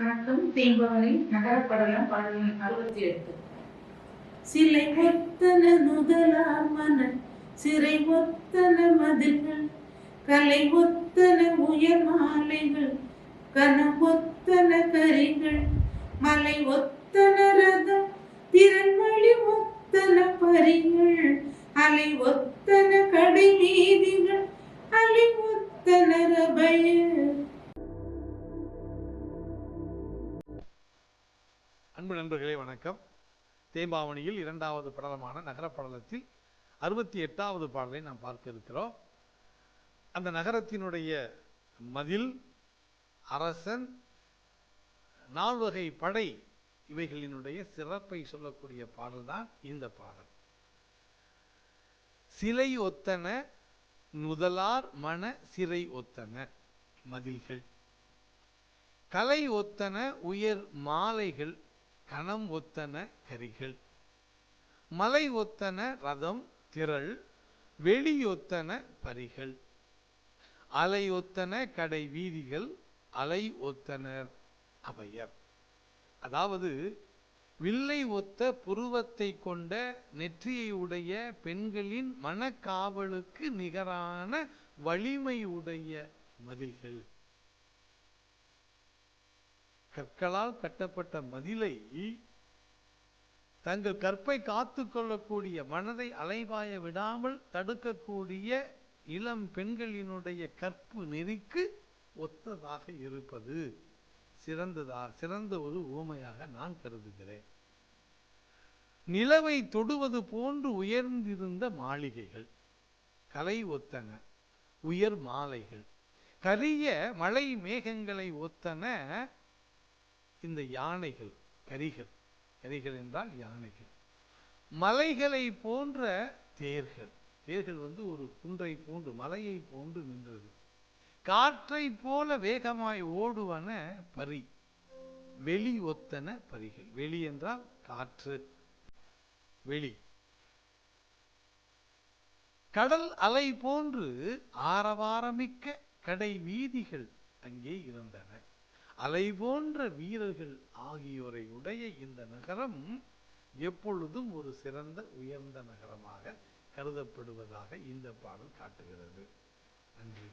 தனக்கும் தீம்பவனின் நகரப்படலம் பாடலின் அறுபத்தி எட்டு. சிலை ஒத்தன முதலாம் மன சிறை ஒத்தன மதில்கள் கலை ஒத்தன உயர் மாலைகள் கன ஒத்தன கரிகள் மலை ஒத்தன ரதம் திறன்மொழி ஒத்தன பரிகள் அலை ஒத்த அன்பு நண்பர்களே வணக்கம். தேம்பாவணியில் இரண்டாவது படலமான நகரப்படலத்தில் அறுபத்தி எட்டாவது பாடலை நாம் பார்க்க இருக்கிறோம். அந்த நகரத்தினுடைய மதில் அரசன் நால்வகை படை இவைகளினுடைய சிறப்பை சொல்லக்கூடிய பாடல்தான் இந்த பாடல். சிலை ஒத்தன முதலார் மன சிறை ஒத்தன மதில்கள். கலை ஒத்தன உயர் மாலைகள் கணம் ஒத்தன கரிகள் மலை ஒத்தன ரதம் திரள் வெளியொத்தன பரிகள் அலை ஒத்தன கடை வீதிகள் அலை ஒத்தனர் அவையர் அதாவது வில்லை ஒத்த புருவத்தை கொண்ட நெற்றியை உடைய பெண்களின் மனக்காவலுக்கு நிகரான வலிமை உடைய மதில்கள். கற்களால் கட்டப்பட்ட மதிலை தங்கள் கற்பை காத்து கொள்ளக்கூடிய மனதை அலைபாய விடாமல் தடுக்கக்கூடிய இளம் பெண்களினுடைய கற்பு நெறிக்கு ஒத்ததாக இருப்பது சிறந்ததா சிறந்த ஒரு உவமையாக நான் கருதுகிறேன். நிலவை தொடுவது போன்று உயர்ந்திருந்த மாளிகைகள் கலை ஒத்தன உயர் மாலைகள் கரிய மலை மேகங்களை ஒத்தன இந்த யானைகள் கரிகள் கரிகள் என்றால் யானைகள். மலைகளை போன்ற தேர்கள். தேர்கள் வந்து ஒரு குன்றை போன்று மலையை போன்று நின்றது. காற்றை போல வேகமாய் ஓடுவன பரி. வெளி ஒத்தன பரிகள். வெளி என்றால் காற்று. வெளி. கடல் அலை போன்று ஆரவாரமிக்க கடை வீதிகள் அங்கே இருந்தன. அலை போன்ற வீரர்கள் ஆகியோரை உடைய இந்த நகரம் எப்பொழுதும் ஒரு சிறந்த உயர்ந்த நகரமாக கருதப்படுவதாக இந்த பாடல் காட்டுகிறது. நன்றி.